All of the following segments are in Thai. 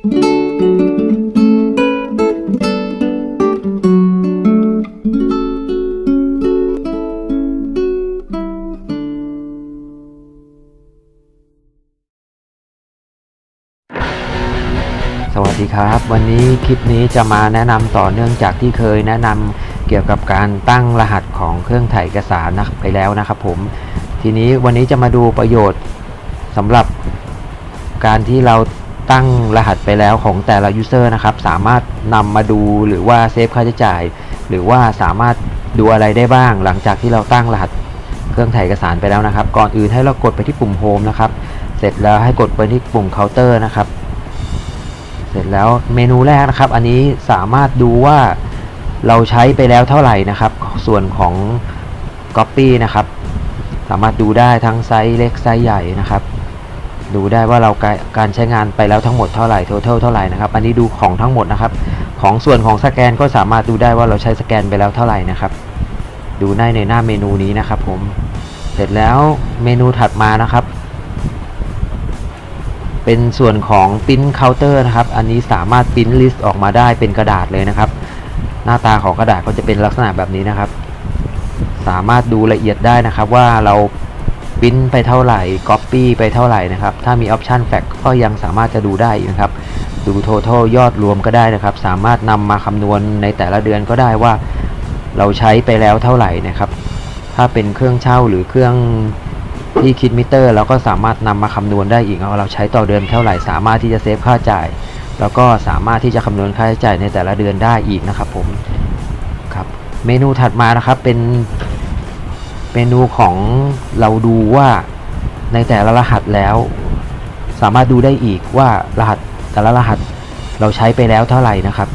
สวัสดีครับ วันนี้คลิปนี้จะมาแนะนำต่อเนื่องจากที่เคยแนะนำเกี่ยวกับการตั้งรหัสของเครื่องถ่ายเอกสารนะไปแล้วนะครับผมทีนี้วันนี้จะมาดูประโยชน์สำหรับการที่เรา ตั้งรหัสไปแล้วของแต่ละยูเซอร์นะครับ สามารถนำมาดูหรือว่าเซฟค่าใช้จ่าย หรือว่าสามารถดูอะไรได้บ้าง หลังจากที่เราตั้งรหัสเครื่องถ่ายเอกสารไปแล้วนะครับ ก่อนอื่นให้เรากดไปที่ปุ่มโฮมนะครับ เสร็จแล้วให้กดไปที่ปุ่มเคาน์เตอร์นะครับ เสร็จแล้วเมนูแรกนะครับ อันนี้สามารถดูว่าเราใช้ไปแล้วเท่าไหร่นะครับ ส่วนของ Copy นะครับ สามารถดูได้ทั้งไซส์เล็กไซส์ใหญ่นะครับ ดูได้ว่าเราการการใช้งานไปแล้วทั้งหมดเท่าไหร่ total เท่าไหร่นะครับ อันนี้ดูของทั้งหมดนะครับ ของส่วนของสแกนก็สามารถดูได้ว่าเราใช้สแกนไปแล้วเท่าไหร่นะครับ ดูได้ในหน้าเมนูนี้นะครับผม เสร็จแล้วเมนูถัดมานะครับ เป็นส่วนของ Print Counter นะครับ อันนี้สามารถ Print List ออกมาได้เป็นกระดาษเลยนะครับ หน้าตาของกระดาษก็จะเป็นลักษณะแบบนี้นะครับ สามารถดูละเอียดได้นะครับว่าเรา ปริ้นไปเท่าไหร่ Copy ไปเท่าไหร่นะครับ ถ้ามี Option Fact ก็ยังสามารถจะดูได้นะครับ ดู Total ยอดรวมก็ได้นะครับ สามารถนำมาคำนวณในแต่ละเดือนก็ได้ว่า เราใช้ไปแล้วเท่าไหร่นะครับ ถ้าเป็นเครื่องเช่าหรือเครื่องที่คิดมิเตอร์ เราก็สามารถนำมาคำนวณได้อีกว่าเราใช้ต่อเดือนเท่าไหร่ สามารถที่จะเซฟค่าจ่าย แล้วก็สามารถที่จะคำนวณค่าใช้จ่ายในแต่ละเดือนได้อีกนะครับผมครับเมนูถัดมานะครับเป็น เมนูของเราดูว่าในแต่ละรหัสแล้ว สามารถดูได้อีกว่ารหัสแต่ละรหัสเราใช้ไปแล้วเท่าไหร่นะครับ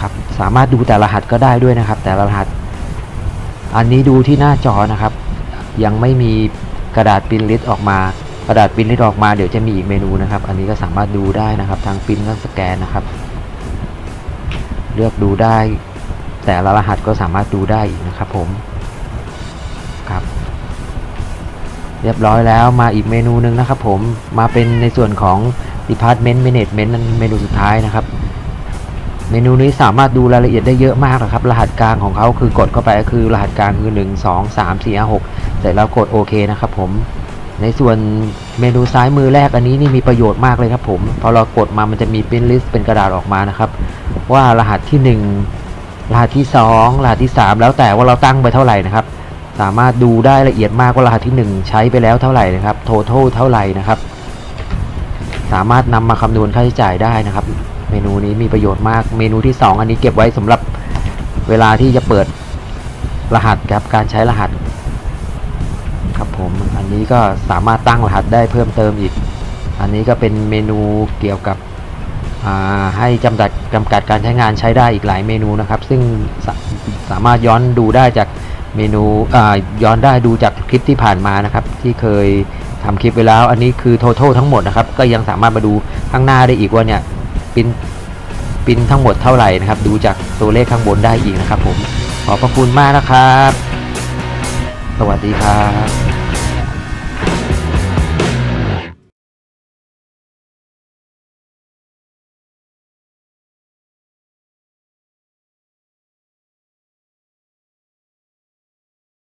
ครับ สามารถดูแต่รหัสก็ได้ด้วยนะครับ แต่ละรหัส อันนี้ดูที่หน้าจอนะครับ ยังไม่มีกระดาษปรินลิสออกมา กระดาษปรินลิสออกมาเดี๋ยวจะมีอีกเมนูนะครับ อันนี้ก็สามารถดูได้นะครับ ทางปรินทั้งสแกนนะครับ เลือกดูได้ แต่ละรหัสก็สามารถดูได้อีกนะครับผม ครับ เรียบร้อยแล้วมาอีกเมนูหนึ่งนะครับผมมาเป็นในส่วนของ Department Management นั่นเมนูสุดท้ายนะครับ เมนูนี้สามารถดูรายละเอียดได้เยอะมากนะครับ รหัสกลางของเขาคือกดเข้าไปก็คือรหัสกลางคือ 1 2 3 4 5 6เสร็จแล้วกดโอเคนะครับผมในส่วนเมนูซ้ายมือแรกอันนี้นี่มีประโยชน์มากเลยครับผม พอเรากดมามันจะมีเป็นลิสต์เป็นกระดาษออกมานะครับ ว่ารหัสที่ 1 รหัสที่ 2 รหัสที่ 3 แล้วแต่ว่าเราตั้งไปเท่าไหร่นะครับ สามารถดูได้ละเอียดมากว่ารหัสที่ 1 ใช้ไปแล้วเท่าไหร่นะครับ total เท่าไหร่นะครับ สามารถนำมาคำนวณค่าใช้จ่ายได้นะครับ เมนูนี้มีประโยชน์มาก เมนูที่ 2 อันนี้เก็บไว้สำหรับเวลาที่จะเปิดรหัสครับการใช้รหัส ครับผมอันนี้ก็สามารถตั้งรหัสได้เพิ่มเติมอีก อันนี้ก็เป็นเมนูเกี่ยวกับให้จำกัดจำกัดการใช้งานใช้ได้อีกหลายเมนูนะครับ ซึ่งสสามารถย้อนดูได้จาก เมนูอ่าย้อนได้ดูจากคลิปที่ผ่านมานะครับ ที่เคยทำคลิปไปแล้ว อันนี้คือทั้งทั้งหมดนะครับ ก็ยังสามารถมาดูข้างหน้าได้อีกว่าเนี่ยปินปินทั้งหมดเท่าไหร่นะครับ ดูจากตัวเลขข้างบนได้อีกนะครับ ผมขอบพระคุณมากนะครับ สวัสดีครับ